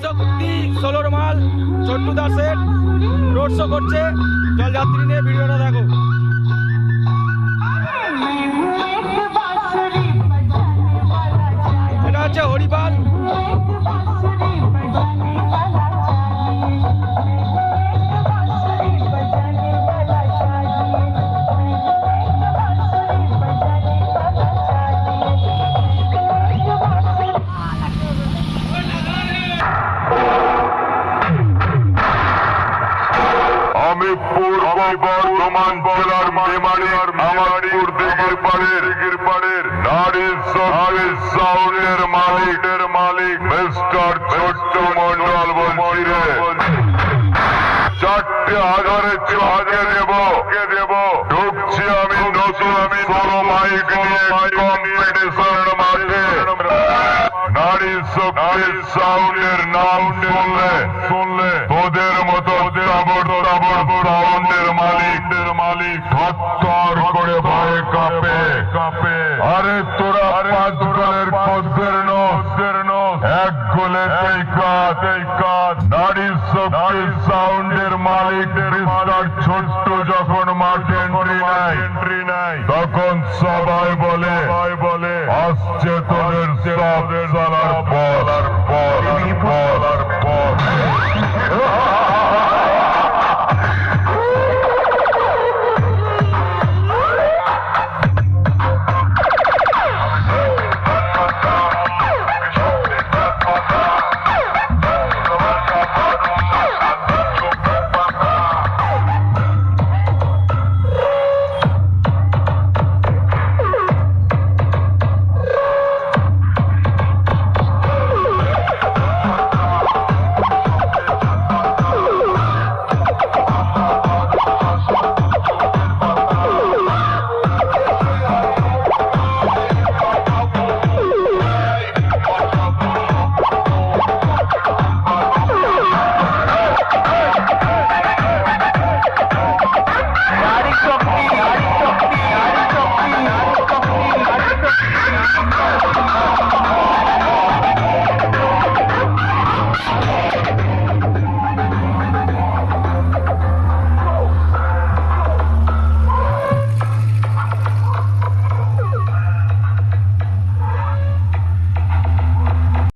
একশক্তি ষোলোর মাল ছোট্টু দাসের রোড শো করছে। জলযাত্রী নিয়ে ভিডিওটা দেখো। পূর্ব বর্ধমান জেলার মেমারির আমারপুর দিঘির পাড়ের দিঘির পাড়ের নারী শক্তির সাউন্ডের মালিকের মালিক, মিস্টার ছোট্ট মন্ডল বলছি চারটে হাজারে চাঁদে দেব কে দেব? ঢুকছি আমি নতুন আমি ষোলো মাইক নিয়ে কম্পিটিশনের মাঠে। নারী শক্তির নাম শুনলে শুনলে, তোদের মতো তাবর সাউন্ডের মালিকদের মালিক থর করে ভয়ে কাঁপে। কাঁপে। আরে তোরা পাঁচ গোলের খদ্দের নদের এক গোলে এই কাজ। এই কাজ। নারী শক্তির সাউন্ডের মালিক মিস্টার ছোট্ট যখন মাঠে এন্ট্রি নাই এন্ট্রি নাই তখন সবাই বলে বলে আসছে তোদের সালা